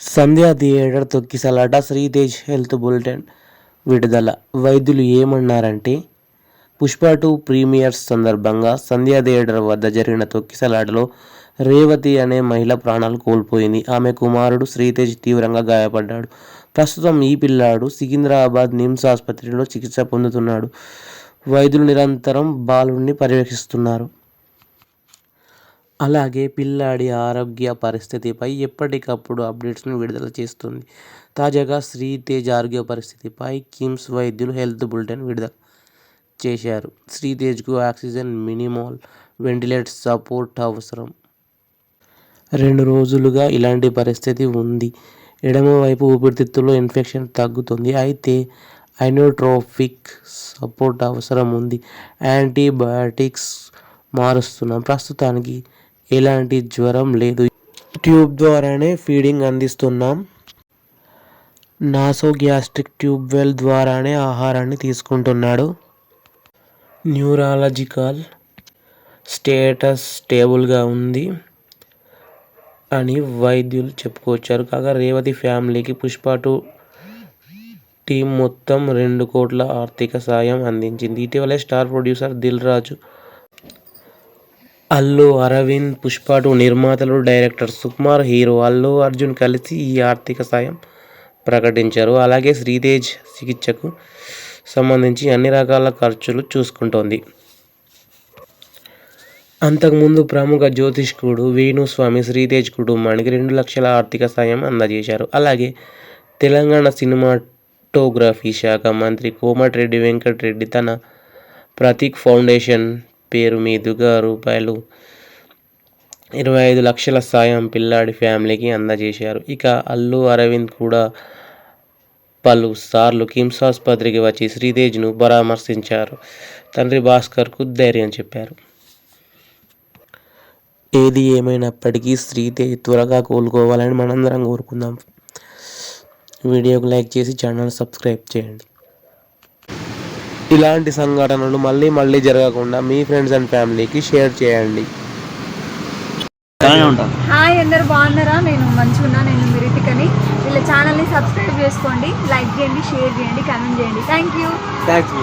సంధ్యా theatre తొక్కిసలాట Sritej health bulletin విడుదల. వైద్యులు ఏమన్నారంటే పుష్ప టూ ప్రీమియర్స్ సందర్భంగా సంధ్యా థియేటర్ వద్ద జరిగిన తొక్కిసలాటలో రేవతి అనే మహిళ ప్రాణాలు కోల్పోయింది. ఆమె కుమారుడు శ్రీతేజ్ తీవ్రంగా గాయపడ్డాడు. ప్రస్తుతం ఈ పిల్లాడు సికింద్రాబాద్ నిమ్స్ ఆసుపత్రిలో చికిత్స పొందుతున్నాడు. వైద్యులు నిరంతరం బాలుడిని పర్యవేక్షిస్తున్నారు. అలాగే పిల్లాడి ఆరోగ్య పరిస్థితిపై ఎప్పటికప్పుడు అప్డేట్స్ను విడుదల చేస్తుంది. తాజాగా శ్రీతేజ్ ఆరోగ్య పరిస్థితిపై కిమ్స్ వైద్యులు హెల్త్ బులెటిన్ విడుదల చేశారు. శ్రీతేజ్కు ఆక్సిజన్ మినిమాల్ వెంటిలేటర్ సపోర్ట్ అవసరం. రెండు రోజులుగా ఇలాంటి పరిస్థితి ఉంది. ఎడమవైపు ఊపిరితిత్తుల్లో ఇన్ఫెక్షన్ తగ్గుతుంది. అయితే ఐనోట్రోఫిక్ సపోర్ట్ అవసరం ఉంది. యాంటీబయాటిక్స్ మారుస్తున్నాం. ప్రస్తుతానికి ఎలాంటి జ్వరం లేదు. ట్యూబ్ ద్వారానే ఫీడింగ్ అందిస్తున్నాం. నాసోగ్యాస్ట్రిక్ ట్యూబ్ వెల్ ద్వారానే ఆహారాన్ని తీసుకుంటున్నాడు. న్యూరాలజికల్ స్టేటస్ స్టేబుల్గా ఉంది అని వైద్యులు చెప్పుకొచ్చారు. కాగా రేవతి ఫ్యామిలీకి పుష్ప టూ టీం మొత్తం రెండు కోట్ల ఆర్థిక సాయం అందించింది. ఇటీవలే star producer Dil Raju Allu Aravind Pushpa two నిర్మాతలు డైరెక్టర్ సుకుమార్ హీరో అల్లు అర్జున్ కలిసి ఈ ఆర్థిక సాయం ప్రకటించారు. అలాగే శ్రీతేజ్ చికిత్సకు సంబంధించి అన్ని రకాల ఖర్చులు చూసుకుంటోంది. అంతకుముందు ప్రముఖ జ్యోతిష్కుడు వేణుస్వామి శ్రీతేజ్ కుటుంబానికి రెండు లక్షల ఆర్థిక సాయం అందజేశారు. అలాగే తెలంగాణ సినిమాటోగ్రఫీ శాఖ మంత్రి కోమటిరెడ్డి వెంకటరెడ్డి తన ప్రతీక్ ఫౌండేషన్ పేరు మీదుగా రూపాయలు ఇరవై ఐదు లక్షల సాయం పిల్లాడి ఫ్యామిలీకి అందజేశారు. ఇక అల్లు అరవింద్ కూడా పలు సార్లు కిమ్స్ ఆసుపత్రికి వచ్చి శ్రీతేజ్ను పరామర్శించారు. తండ్రి భాస్కర్కు ధైర్యం చెప్పారు. ఏది ఏమైనప్పటికీ శ్రీతేజ్ త్వరగా కోలుకోవాలని మనందరం కోరుకుందాం. వీడియోకి లైక్ చేసి ఛానల్ సబ్స్క్రైబ్ చేయండి. ఇలాంటి సంఘటనలు మళ్ళీ మళ్ళీ జరగకుండా మీ ఫ్రెండ్స్ అండ్ ఫ్యామిలీకి షేర్ చేయండి. హాయ్ అందరు బాగున్నారా? నేను మంచిగా నేను మిరిటికని వీళ్ళ ఛానల్ని సబ్స్క్రైబ్ చేసుకోండి లైక్ చేయండి షేర్ చేయండి కామెంట్ చేయండి. Thank you thanks